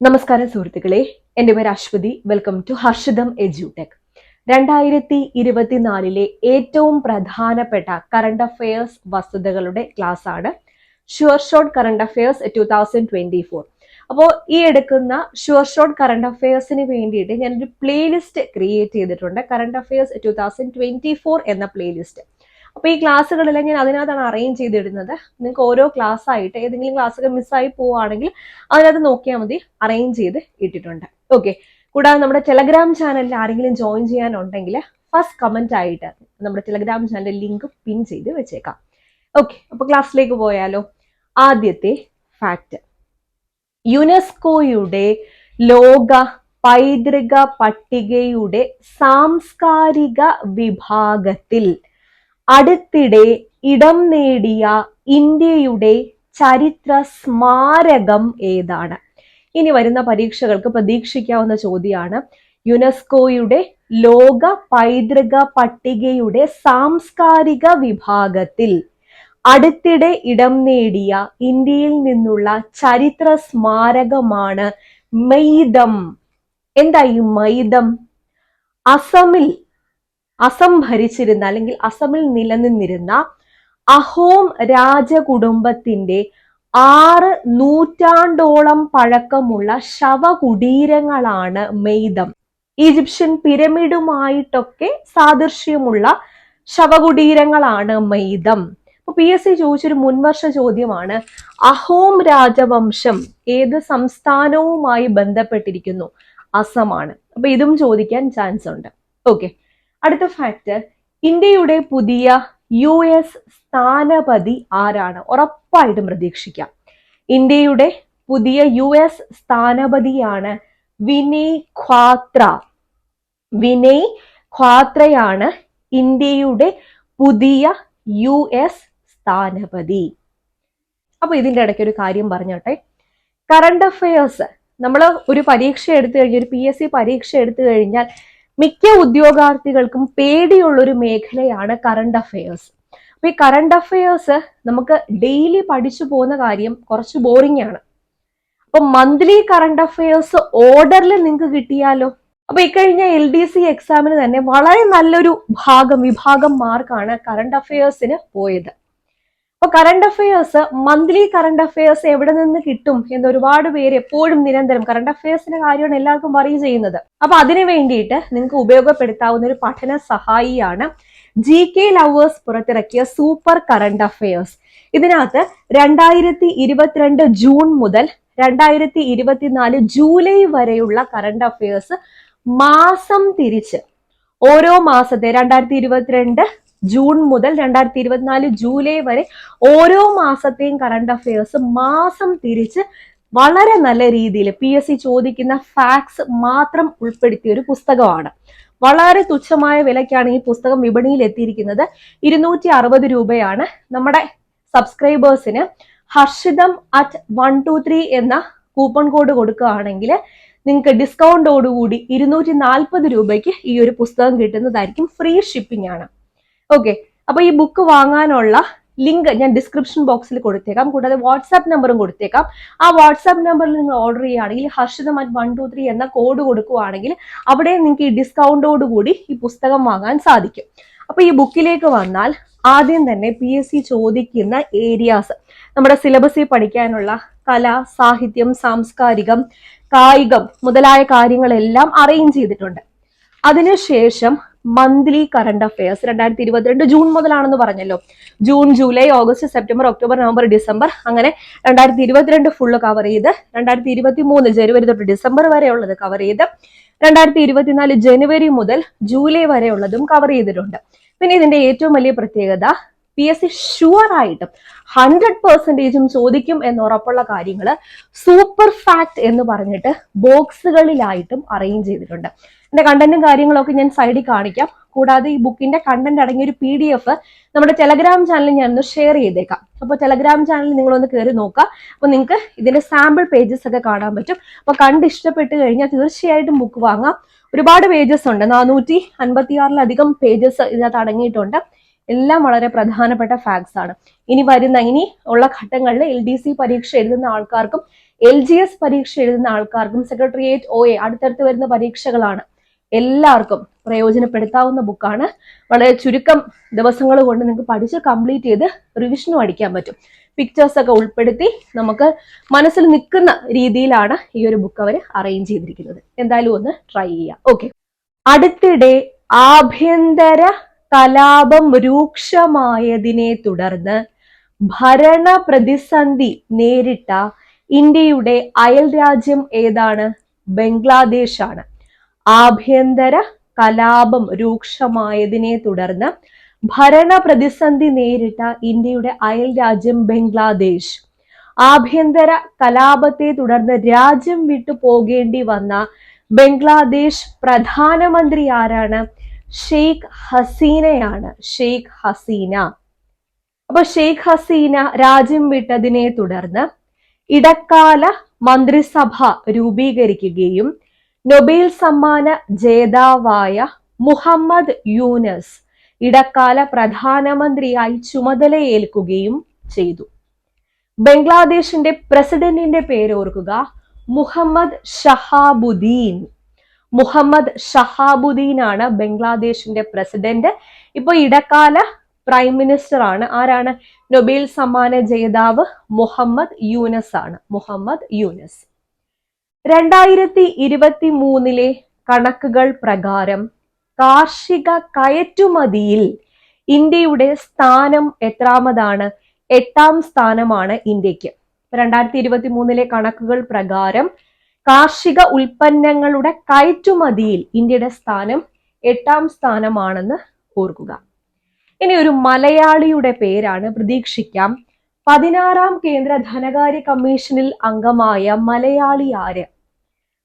നമസ്കാരം സുഹൃത്തുക്കളെ. എന്റെ പേര് അശ്വതി. വെൽക്കം ടു ഹർഷിതം എജ്യൂടെക് രണ്ടായിരത്തി ഇരുപത്തിനാലിലെ ഏറ്റവും പ്രധാനപ്പെട്ട കറണ്ട് അഫയേഴ്സ് വസ്തുതകളുടെ ക്ലാസ് ആണ് sure shot current affairs two thousand twenty four അപ്പോൾ ഈ എടുക്കുന്ന ഷുവർ ഷോട്ട് കറണ്ട് അഫയേഴ്സിന് വേണ്ടിയിട്ട് ഞാനൊരു പ്ലേലിസ്റ്റ് ക്രിയേറ്റ് ചെയ്തിട്ടുണ്ട്. Current affairs two thousand twenty four എന്ന പ്ലേലിസ്റ്റ് അപ്പോൾ ഈ ക്ലാസ്സുകളെല്ലാം ഞാൻ അതിനകത്താണ് അറേഞ്ച് ചെയ്തിടുന്നത്. നിങ്ങൾക്ക് ഓരോ ക്ലാസ് ആയിട്ട് ഏതെങ്കിലും ക്ലാസ്സൊക്കെ മിസ്സായി പോവുകയാണെങ്കിൽ അതിനകത്ത് നോക്കിയാൽ മതി. അറേഞ്ച് ചെയ്ത് ഇട്ടിട്ടുണ്ട്. ഓക്കെ കൂടാതെ നമ്മുടെ ടെലഗ്രാം ചാനലിൽ ആരെങ്കിലും ജോയിൻ ചെയ്യാനുണ്ടെങ്കിൽ ഫസ്റ്റ് കമന്റ് ആയിട്ട് നമ്മുടെ ടെലഗ്രാം ചാനലിൽ ലിങ്ക് പിൻ ചെയ്ത് വെച്ചേക്കാം. ഓക്കെ അപ്പോൾ ക്ലാസ്സിലേക്ക് പോയാലോ. ആദ്യത്തെ ഫാക്റ്റ് യുനെസ്കോയുടെ ലോക പൈതൃക പട്ടികയുടെ സാംസ്കാരിക വിഭാഗത്തിൽ അടുത്തിടെ ഇടം നേടിയ ഇന്ത്യയുടെ ചരിത്ര സ്മാരകം ഏതാണ്? ഇനി വരുന്ന പരീക്ഷകൾക്ക് പ്രതീക്ഷിക്കാവുന്ന ചോദ്യമാണ്. യുനെസ്കോയുടെ ലോക പൈതൃക പട്ടികയുടെ സാംസ്കാരിക വിഭാഗത്തിൽ അടുത്തിടെ ഇടം നേടിയ ഇന്ത്യയിൽ നിന്നുള്ള ചരിത്ര സ്മാരകമാണ് മെയ്തം എന്താ ഈ മൈദം അസമിൽ അസം ഭരിച്ചിരുന്ന അല്ലെങ്കിൽ അസമിൽ നിലനിന്നിരുന്ന അഹോം രാജകുടുംബത്തിന്റെ ആറ് നൂറ്റാണ്ടോളം പഴക്കമുള്ള ശവകുടീരങ്ങളാണ് മെയ്തം ഈജിപ്ഷ്യൻ പിരമിഡുമായിട്ടൊക്കെ സാദൃശ്യമുള്ള ശവകുടീരങ്ങളാണ് മെയ്തം പി എസ് സി ചോദിച്ചൊരു മുൻവർഷ ചോദ്യമാണ് അഹോം രാജവംശം ഏത് സംസ്ഥാനവുമായി ബന്ധപ്പെട്ടിരിക്കുന്നു? അസമാണ്. അപ്പൊ ഇതും ചോദിക്കാൻ ചാൻസ് ഉണ്ട് ഓക്കെ. അടുത്ത ഫാക്ട് ഇന്ത്യയുടെ പുതിയ യു എസ് സ്ഥാനപതി ആരാണ്? ഉറപ്പായിട്ടും പ്രതീക്ഷിക്കാം. ഇന്ത്യയുടെ പുതിയ യു എസ് സ്ഥാനപതിയാണ് വിനയ് ഖ്വാത്ര വിനയ് ഖ്വാത്രയാണ് ഇന്ത്യയുടെ പുതിയ യു എസ് സ്ഥാനപതി. അപ്പൊ ഇതിന്റെ ഇടയ്ക്ക് ഒരു കാര്യം പറഞ്ഞോട്ടെ. കറണ്ട് അഫയേഴ്സ് നമ്മൾ ഒരു പരീക്ഷ എടുത്തു കഴിഞ്ഞാൽ ഒരു പി എസ് സി പരീക്ഷ എടുത്തു കഴിഞ്ഞാൽ മിക്ക ഉദ്യോഗാർത്ഥികൾക്കും പേടിയുള്ള ഒരു മേഖലയാണ് കറണ്ട് അഫയേഴ്സ് അപ്പൊ ഈ കറണ്ട് അഫയേഴ്സ് നമുക്ക് ഡെയിലി പഠിച്ചു പോകുന്ന കാര്യം കുറച്ച് ബോറിംഗ് ആണ്. അപ്പൊ മന്ത്ലി കറണ്ട് അഫയേഴ്സ് ഓർഡറിൽ നിങ്ങൾക്ക് കിട്ടിയാലോ? അപ്പൊ ഇക്കഴിഞ്ഞ എൽ ഡി സി എക്സാമിന് തന്നെ വളരെ നല്ലൊരു ഭാഗം വിഭാഗം മാർക്കാണ് കറണ്ട് അഫയേഴ്സിന് പോയത്. അപ്പൊ current affairs monthly current affairs എവിടെ നിന്ന് കിട്ടും എന്ന് ഒരുപാട് പേര് എപ്പോഴും നിരന്തരം കറണ്ട് അഫയേഴ്സിന്റെ കാര്യമാണ് എല്ലാവർക്കും പറയും ചെയ്യുന്നത്. അപ്പൊ അതിനു വേണ്ടിയിട്ട് നിങ്ങൾക്ക് ഉപയോഗപ്പെടുത്താവുന്ന ഒരു പഠന സഹായിയാണ് ജി കെ ലവേഴ്സ് പുറത്തിറക്കിയ സൂപ്പർ കറണ്ട് അഫയേഴ്സ് ഇതിനകത്ത് രണ്ടായിരത്തി ഇരുപത്തിരണ്ട് ജൂൺ മുതൽ രണ്ടായിരത്തി ഇരുപത്തിനാല് ജൂലൈ വരെയുള്ള കറണ്ട് അഫയേഴ്സ് മാസം തിരിച്ച് ഓരോ മാസത്തെ രണ്ടായിരത്തി ഇരുപത്തിരണ്ട് ജൂൺ മുതൽ രണ്ടായിരത്തി ഇരുപത്തിനാല് ജൂലൈ വരെ ഓരോ മാസത്തെയും കറണ്ട് അഫയേഴ്സ് മാസം തിരിച്ച് വളരെ നല്ല രീതിയിൽ പി എസ് സി ചോദിക്കുന്ന ഫാക്ട്സ് മാത്രം ഉൾപ്പെടുത്തിയ ഒരു പുസ്തകമാണ്. വളരെ തുച്ഛമായ വിലയ്ക്കാണ് ഈ പുസ്തകം വിപണിയിൽ എത്തിയിരിക്കുന്നത്. ഇരുന്നൂറ്റി അറുപത് രൂപയാണ് നമ്മുടെ സബ്സ്ക്രൈബേഴ്സിന് Harshitham at one two three എന്ന കൂപ്പൺ കോഡ് കൊടുക്കുകയാണെങ്കിൽ നിങ്ങൾക്ക് ഡിസ്കൗണ്ടോടുകൂടി ഇരുന്നൂറ്റി നാൽപ്പത് രൂപയ്ക്ക് ഈ ഒരു പുസ്തകം കിട്ടുന്നതായിരിക്കും. ഫ്രീ ഷിപ്പിംഗ് ആണ്. ഓക്കെ അപ്പൊ ഈ ബുക്ക് വാങ്ങാനുള്ള ലിങ്ക് ഞാൻ ഡിസ്ക്രിപ്ഷൻ ബോക്സിൽ കൊടുത്തേക്കാം. കൂടാതെ വാട്സാപ്പ് നമ്പറും കൊടുത്തേക്കാം. ആ വാട്സാപ്പ് നമ്പറിൽ നിങ്ങൾ ഓർഡർ ചെയ്യുകയാണെങ്കിൽ Harshitham at one two three എന്ന കോഡ് കൊടുക്കുകയാണെങ്കിൽ അവിടെ നിങ്ങൾക്ക് ഈ ഡിസ്കൗണ്ടോട് കൂടി ഈ പുസ്തകം വാങ്ങാൻ സാധിക്കും. അപ്പൊ ഈ ബുക്കിലേക്ക് വന്നാൽ ആദ്യം തന്നെ പി എസ് സി ചോദിക്കുന്ന ഏരിയാസ് നമ്മുടെ സിലബസിൽ പഠിക്കാനുള്ള കല സാഹിത്യം സാംസ്കാരികം കായികം മുതലായ കാര്യങ്ങളെല്ലാം അറേഞ്ച് ചെയ്തിട്ടുണ്ട്. അതിനുശേഷം മന്ത്ലി കറണ്ട് അഫയേഴ്സ് രണ്ടായിരത്തി ഇരുപത്തിരണ്ട് ജൂൺ മുതലാണെന്ന് പറഞ്ഞല്ലോ. June July August September October November December അങ്ങനെ രണ്ടായിരത്തി ഇരുപത്തിരണ്ട് ഫുള്ള് കവർ ചെയ്ത് രണ്ടായിരത്തി ഇരുപത്തി മൂന്ന് ജനുവരി തൊട്ട് ഡിസംബർ വരെയുള്ളത് കവർ ചെയ്ത് രണ്ടായിരത്തി ഇരുപത്തിനാല് ജനുവരി മുതൽ ജൂലൈ വരെയുള്ളതും കവർ ചെയ്തിട്ടുണ്ട്. പിന്നെ ഇതിന്റെ ഏറ്റവും വലിയ പ്രത്യേകത പി എസ് സി ഷുവർ ആയിട്ടും ഹൺഡ്രഡ് പെർസെന്റേജും ചോദിക്കും എന്ന് ഉറപ്പുള്ള കാര്യങ്ങൾ സൂപ്പർ ഫാക്ട് എന്ന് പറഞ്ഞിട്ട് ബോക്സുകളിലായിട്ടും അറേഞ്ച് ചെയ്തിട്ടുണ്ട്. എന്റെ കണ്ടന്റും കാര്യങ്ങളൊക്കെ ഞാൻ സൈഡിൽ കാണിക്കാം. കൂടാതെ ഈ ബുക്കിന്റെ കണ്ടന്റ് അടങ്ങിയ ഒരു പി ഡി എഫ് നമ്മുടെ ടെലഗ്രാം ചാനലിൽ ഞാൻ ഒന്ന് ഷെയർ ചെയ്തേക്കാം. അപ്പോൾ ടെലഗ്രാം ചാനലിൽ നിങ്ങളൊന്ന് കയറി നോക്കുക. അപ്പോൾ നിങ്ങൾക്ക് ഇതിന്റെ സാമ്പിൾ പേജസ് ഒക്കെ കാണാൻ പറ്റും. അപ്പോൾ കണ്ട് ഇഷ്ടപ്പെട്ട് കഴിഞ്ഞാൽ തീർച്ചയായിട്ടും ബുക്ക് വാങ്ങാം. ഒരുപാട് പേജസ് ഉണ്ട്. നാനൂറ്റി അൻപത്തി ആറിലധികം പേജസ് ഇതിനകത്ത് അടങ്ങിയിട്ടുണ്ട്. എല്ലാം വളരെ പ്രധാനപ്പെട്ട ഫാക്ട്സ് ആണ്. ഇനി വരുന്ന ഇനി ഉള്ള ഘട്ടങ്ങളിൽ എൽ ഡി സി പരീക്ഷ എഴുതുന്ന ആൾക്കാർക്കും എൽ ജി എസ് പരീക്ഷ എഴുതുന്ന ആൾക്കാർക്കും സെക്രട്ടേറിയറ്റ് ഒ എ അടുത്തടുത്ത് വരുന്ന പരീക്ഷകളാണ് എല്ലാവർക്കും പ്രയോജനപ്പെടുത്താവുന്ന ബുക്കാണ് വളരെ ചുരുക്കം ദിവസങ്ങൾ കൊണ്ട് നിങ്ങൾക്ക് പഠിച്ച് കംപ്ലീറ്റ് ചെയ്ത് റിവിഷനും അടിക്കാൻ പറ്റും. പിക്ചേഴ്സ് ഒക്കെ ഉൾപ്പെടുത്തി നമുക്ക് മനസ്സിൽ നിൽക്കുന്ന രീതിയിലാണ് ഈ ഒരു ബുക്ക് അവർ അറേഞ്ച് ചെയ്തിരിക്കുന്നത്. എന്തായാലും ഒന്ന് ട്രൈ ചെയ്യാം. ഓക്കെ അടുത്തിടെ ആഭ്യന്തര കലാപം രൂക്ഷമായതിനെ തുടർന്ന് ഭരണ പ്രതിസന്ധി നേരിട്ട ഇന്ത്യയുടെ അയൽ രാജ്യം ഏതാണ്? ബംഗ്ലാദേശ് ആണ് ആഭ്യന്തര കലാപം രൂക്ഷമായതിനെ തുടർന്ന് ഭരണ പ്രതിസന്ധി നേരിട്ട ഇന്ത്യയുടെ അയൽ രാജ്യം ബംഗ്ലാദേശ്. ആഭ്യന്തര കലാപത്തെ തുടർന്ന് രാജ്യം വിട്ടു പോകേണ്ടി വന്ന ബംഗ്ലാദേശ് പ്രധാനമന്ത്രി ആരാണ്? ഷെയ്ഖ് ഹസീനയാണ്. ഷെയ്ഖ് ഹസീന. അപ്പൊ ഷെയ്ഖ് ഹസീന രാജ്യം വിട്ടതിനെ തുടർന്ന് ഇടക്കാല മന്ത്രിസഭ രൂപീകരിക്കുകയും നൊബേൽ സമ്മാന ജേതാവായ മുഹമ്മദ് യൂനസ് ഇടക്കാല പ്രധാനമന്ത്രിയായി ചുമതലയേൽക്കുകയും ചെയ്തു. ബംഗ്ലാദേശിന്റെ പ്രസിഡന്റിന്റെ പേര് ഓർക്കുക മുഹമ്മദ് ഷഹാബുദ്ദീൻ. മുഹമ്മദ് ഷഹാബുദ്ദീൻ ആണ് ബംഗ്ലാദേശിന്റെ പ്രസിഡന്റ്. ഇപ്പൊ ഇടക്കാല പ്രൈം മിനിസ്റ്റർ ആണ്. ആരാണ്? നൊബേൽ സമ്മാന ജേതാവ് മുഹമ്മദ് യൂനസ് ആണ്. മുഹമ്മദ് യൂനസ്. രണ്ടായിരത്തി ഇരുപത്തി മൂന്നിലെ കണക്കുകൾ പ്രകാരം കാർഷിക കയറ്റുമതിയിൽ ഇന്ത്യയുടെ സ്ഥാനം എത്രാമതാണ്? എട്ടാം സ്ഥാനമാണ് ഇന്ത്യയ്ക്ക്. രണ്ടായിരത്തി ഇരുപത്തി മൂന്നിലെ കണക്കുകൾ പ്രകാരം കാർഷിക ഉൽപ്പന്നങ്ങളുടെ കയറ്റുമതിയിൽ ഇന്ത്യയുടെ സ്ഥാനം എട്ടാം സ്ഥാനമാണെന്ന് ഓർക്കുക. ഇനി ഒരു മലയാളിയുടെ പേരാണ് പ്രതീക്ഷിക്കാം. പതിനാറാം കേന്ദ്ര ധനകാര്യ കമ്മീഷനിൽ അംഗമായ മലയാളി ആര്?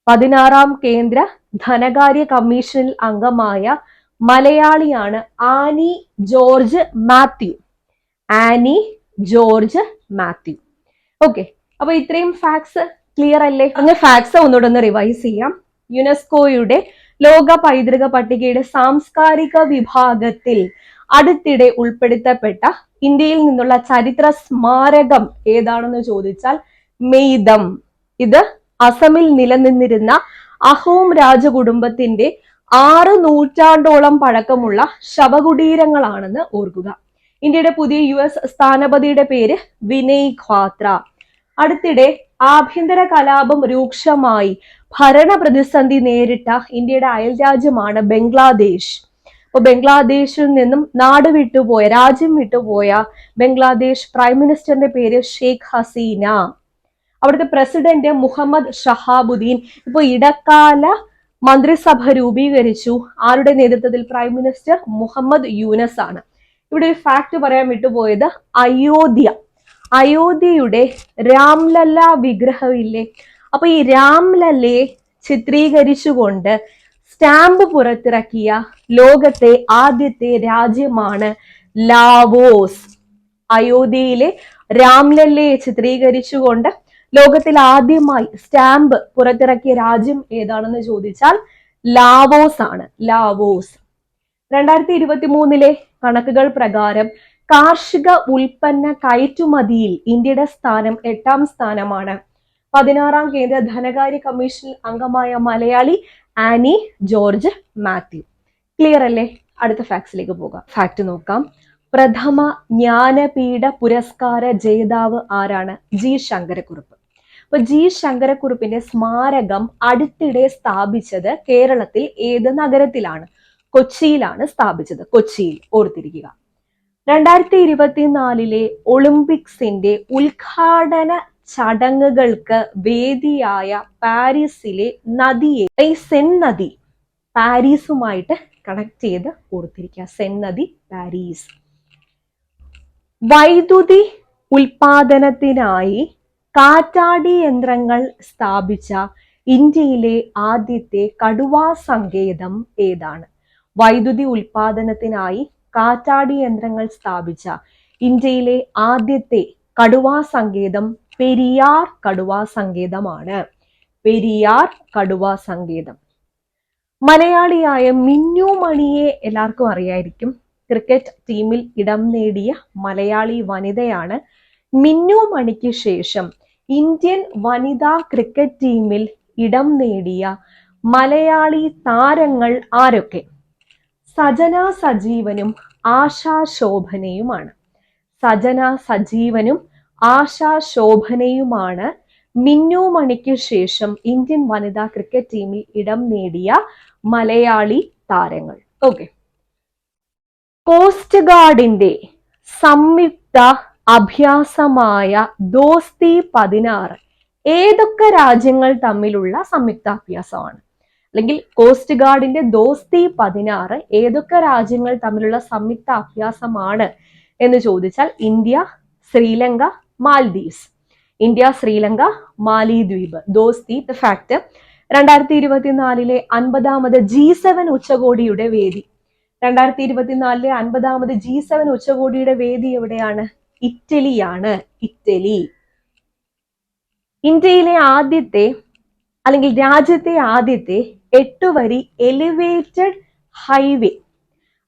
പതിനാറാം കേന്ദ്ര ധനകാര്യ കമ്മീഷനിൽ അംഗമായ മലയാളിയാണ് ആനി ജോർജ് മാത്യു. ആനി ജോർജ് മാത്യു. ഓക്കെ. അപ്പൊ ഇത്രയും ഫാക്ട്സ് ക്ലിയർ അല്ലേ? അങ്ങനെ ഫാക്ട്സ് ഒന്നുകൂടെ ഒന്ന് റിവൈസ് ചെയ്യാം യുനെസ്കോയുടെ ലോക പൈതൃക പട്ടികയുടെ സാംസ്കാരിക വിഭാഗത്തിൽ അടുത്തിടെ ഉൾപ്പെടുത്തപ്പെട്ട ഇന്ത്യയിൽ നിന്നുള്ള ചരിത്ര സ്മാരകം ഏതാണെന്ന് ചോദിച്ചാൽ മെയ്തം. ഇത് അസമിൽ നിലനിന്നിരുന്ന അഹോം രാജകുടുംബത്തിന്റെ ആറ് നൂറ്റാണ്ടോളം പഴക്കമുള്ള ശവകുടീരങ്ങളാണെന്ന് ഓർക്കുക. ഇന്ത്യയുടെ പുതിയ യു എസ് സ്ഥാനപതിയുടെ പേര് വിനയ് ഖ്വാത്ര അടുത്തിടെ ആഭ്യന്തര കലാപം രൂക്ഷമായി. ഭരണ പ്രതിസന്ധി നേരിട്ട ഇന്ത്യയുടെ അയൽ രാജ്യമാണ് ബംഗ്ലാദേശ്. അപ്പൊ ബംഗ്ലാദേശിൽ നിന്നും നാട് വിട്ടുപോയ രാജ്യം വിട്ടുപോയ ബംഗ്ലാദേശ് പ്രൈം മിനിസ്റ്ററിന്റെ പേര് ഷെയ്ഖ് ഹസീന. അവിടുത്തെ പ്രസിഡന്റ് മുഹമ്മദ് ഷഹാബുദ്ദീൻ ഇപ്പൊ ഇടക്കാല മന്ത്രിസഭ രൂപീകരിച്ചു. ആരുടെ നേതൃത്വത്തിൽ? പ്രൈം മിനിസ്റ്റർ മുഹമ്മദ് യൂനസ് ആണ് ഇവിടെ ഒരു ഫാക്ട് പറയാൻ വിട്ടുപോയത് അയോധ്യ. അയോധ്യയുടെ രാംലല്ല വിഗ്രഹമില്ലേ? അപ്പൊ ഈ രാംലല്ലയെ ചിത്രീകരിച്ചുകൊണ്ട് സ്റ്റാമ്പ് പുറത്തിറക്കിയ ലോകത്തെ ആദ്യത്തെ രാജ്യമാണ് ലാവോസ്. അയോധ്യയിലെ രാംലല്ലയെ ചിത്രീകരിച്ചുകൊണ്ട് ലോകത്തിൽ ആദ്യമായി സ്റ്റാമ്പ് പുറത്തിറക്കിയ രാജ്യം ഏതാണെന്ന് ചോദിച്ചാൽ ലാവോസ് ആണ് ലാവോസ്. രണ്ടായിരത്തി ഇരുപത്തി മൂന്നിലെ കണക്കുകൾ പ്രകാരം കാർഷിക ഉൽപ്പന്ന കയറ്റുമതിയിൽ ഇന്ത്യയുടെ സ്ഥാനം എട്ടാം സ്ഥാനമാണ്. പതിനാറാം കേന്ദ്ര ധനകാര്യ കമ്മീഷൻ അംഗമായ മലയാളി ആനി ജോർജ് മാത്യു. ക്ലിയർ അല്ലേ? അടുത്ത ഫാക്ട്സിലേക്ക് പോകാം. ഫാക്ട് നോക്കാം. പ്രഥമ ജ്ഞാനപീഠ പുരസ്കാര ജേതാവ് ആരാണ്? ജി ശങ്കരക്കുറുപ്പ്. അപ്പൊ ജി ശങ്കരക്കുറുപ്പിന്റെ സ്മാരകം അടുത്തിടെ സ്ഥാപിച്ചത് കേരളത്തിൽ ഏത് നഗരത്തിലാണ്? കൊച്ചിയിലാണ് സ്ഥാപിച്ചത്. കൊച്ചിയിൽ ഓർത്തിരിക്കുക. രണ്ടായിരത്തി ഇരുപത്തിനാലിലെ ഒളിമ്പിക്സിന്റെ ഉദ്ഘാടന ചടങ്ങുകൾക്ക് വേദിയായ പാരീസിലെ നദിയെ സെൻ നദി പാരീസുമായിട്ട് കണക്ട് ചെയ്ത് ഓർത്തിരിക്കുക സെൻ നദി പാരീസ്. വൈദ്യുതി ഉൽപാദനത്തിനായി കാറ്റാടി യന്ത്രങ്ങൾ സ്ഥാപിച്ച ഇന്ത്യയിലെ ആദ്യത്തെ കടുവാ സങ്കേതം ഏതാണ്? വൈദ്യുതി ഉൽപാദനത്തിനായി കാറ്റാടി യന്ത്രങ്ങൾ സ്ഥാപിച്ച ഇന്ത്യയിലെ ആദ്യത്തെ കടുവാ സങ്കേതം പെരിയാർ കടുവാ സങ്കേതമാണ്. പെരിയാർ കടുവാ സങ്കേതം. മലയാളിയായ മിന്നു മണിയെ എല്ലാവർക്കും അറിയായിരിക്കും. ക്രിക്കറ്റ് ടീമിൽ ഇടം നേടിയ മലയാളി വനിതയാണ് മിന്നു മണിക്ക് ശേഷം ഇന്ത്യൻ വനിതാ ക്രിക്കറ്റ് ടീമിൽ ഇടം നേടിയ മലയാളി താരങ്ങൾ ആരൊക്കെ? സജന സജീവനും ആശാശോഭനയുമാണ്. സജന സജീവനും ആശാശോഭനയുമാണ് മിന്നു മണിക്ക് ശേഷം ഇന്ത്യൻ വനിതാ ക്രിക്കറ്റ് ടീമിൽ ഇടം നേടിയ മലയാളി താരങ്ങൾ. ഓക്കെ കോസ്റ്റ് ഗാർഡിന്റെ സംയുക്ത അഭ്യാസമായ ദോസ്തി പതിനാറ് ഏതൊക്കെ രാജ്യങ്ങൾ തമ്മിലുള്ള സംയുക്ത അഭ്യാസമാണ് അല്ലെങ്കിൽ കോസ്റ്റ് ഗാർഡിന്റെ ദോസ്തി പതിനാറ് ഏതൊക്കെ രാജ്യങ്ങൾ തമ്മിലുള്ള സംയുക്ത അഭ്യാസമാണ് എന്ന് ചോദിച്ചാൽ India Sri Lanka Maldives. India Sri Lanka Malidweep. Dosti the fact രണ്ടായിരത്തി ഇരുപത്തിനാലിലെ അൻപതാമത് ജി സെവൻ ഉച്ചകോടിയുടെ വേദി. രണ്ടായിരത്തി ഇരുപത്തിനാലിലെ അൻപതാമത് ജി സെവൻ ഉച്ചകോടിയുടെ വേദി എവിടെയാണ്? ഇറ്റലിയാണ്. ഇറ്റലി. ഇന്ത്യയിലെ ആദ്യത്തെ അല്ലെങ്കിൽ രാജ്യത്തെ ആദ്യത്തെ എട്ടുവരി elevated highway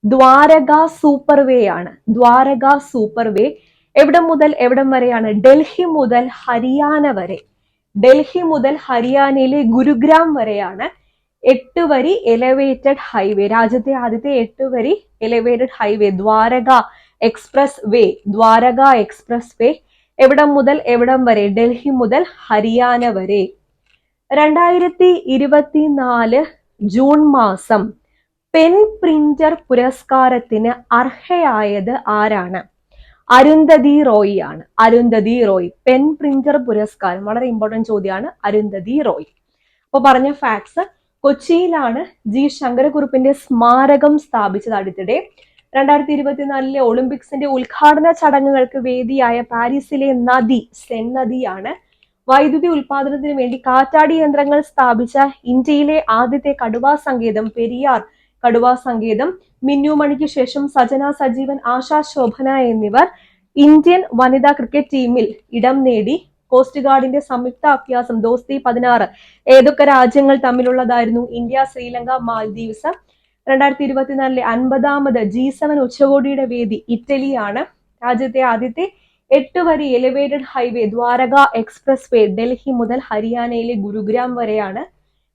Dwarka super way ആണ്. ദ്വാരക സൂപ്പർവേ എവിടെ മുതൽ എവിടം വരെയാണ്? ഡൽഹി മുതൽ ഹരിയാന വരെ. ഡൽഹി മുതൽ ഹരിയാനയിലെ ഗുരുഗ്രാം വരെയാണ് എട്ട് വരി എലവേറ്റഡ് ഹൈവേ രാജ്യത്തെ ആദ്യത്തെ എട്ട് വരി elevated highway Dwarka expressway Dwarka expressway എവിടം മുതൽ എവിടം വരെ? ഡൽഹി മുതൽ ഹരിയാന വരെ. രണ്ടായിരത്തി ഇരുപത്തിനാല് ജൂൺ മാസം പെൻ പ്രിന്റർ പുരസ്കാരത്തിന് അർഹയായത് ആരാണ്? അരുന്ധതി റോയി ആണ്. അരുന്ധതി റോയ് പെൻ പ്രിന്റർ പുരസ്കാരം. വളരെ ഇമ്പോർട്ടന്റ് ചോദ്യമാണ്. അരുന്ധതി റോയ്. അപ്പോൾ പറഞ്ഞ ഫാക്ട്സ് കൊച്ചിയിലാണ് ജി ശങ്കരക്കുറുപ്പിന്റെ സ്മാരകം സ്ഥാപിച്ചത് അടുത്തിടെ. രണ്ടായിരത്തി ഇരുപത്തിനാലിലെ ഒളിമ്പിക്സിന്റെ ഉദ്ഘാടന ചടങ്ങുകൾക്ക് വേദിയായ പാരീസിലെ നദി സെൻ നദിയാണ് വൈദ്യുതി ഉൽപാദനത്തിന് വേണ്ടി കാറ്റാടി യന്ത്രങ്ങൾ സ്ഥാപിച്ച ഇന്ത്യയിലെ ആദ്യത്തെ കടുവാ സങ്കേതം പെരിയാർ. കടുവാ സങ്കേതം മിന്നുമണിക്ക് ശേഷം സജന സജീവൻ ആശാ ശോഭന എന്നിവർ ഇന്ത്യൻ വനിതാ ക്രിക്കറ്റ് ടീമിൽ ഇടം നേടി. കോസ്റ്റ് ഗാർഡിന്റെ സംയുക്ത അഭ്യാസം ദോസ്തി പതിനാറ്. ഏതൊക്കെ രാജ്യങ്ങൾ തമ്മിലുള്ളതായിരുന്നു ഇന്ത്യ ശ്രീലങ്ക മാൽദീവ്സ്? രണ്ടായിരത്തി ഇരുപത്തിനാലിലെ അൻപതാമത് ജി സെവൻ ഉച്ചകോടിയുടെ വേദി ഇറ്റലിയാണ്. രാജ്യത്തെ ആദ്യത്തെ എട്ട് വരി elevated highway Dwarka expressway Delhi മുതൽ ഹരിയാനയിലെ ഗുരുഗ്രാം വരെയാണ്.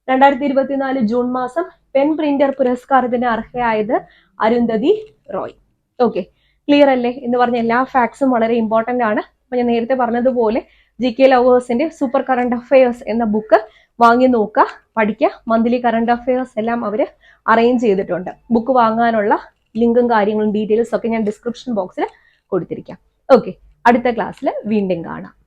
രണ്ടായിരത്തി ഇരുപത്തിനാല് ജൂൺ മാസം പെൻ പ്രിന്റർ പുരസ്കാരത്തിന് അർഹയായത് അരുന്ധതി റോയ്. ഓക്കെ ക്ലിയർ അല്ലേ? എന്ന് പറഞ്ഞ എല്ലാ ഫാക്ട്സും വളരെ ഇമ്പോർട്ടന്റ് ആണ്. അപ്പൊ ഞാൻ നേരത്തെ പറഞ്ഞതുപോലെ ജി കെ ലവേഴ്സിന്റെ സൂപ്പർ കറണ്ട് അഫയേഴ്സ് എന്ന ബുക്ക് വാങ്ങി നോക്കുക പഠിക്കുക. മന്ത്ലി കറണ്ട് അഫയേഴ്സ് എല്ലാം അവർ അറേഞ്ച് ചെയ്തിട്ടുണ്ട്. ബുക്ക് വാങ്ങാനുള്ള ലിങ്കും കാര്യങ്ങളും ഡീറ്റെയിൽസ് ഒക്കെ ഞാൻ ഡിസ്ക്രിപ്ഷൻ ബോക്സിൽ കൊടുത്തിരിക്കാം. ഓക്കെ അടുത്ത ക്ലാസ്സിൽ വീണ്ടും കാണാം.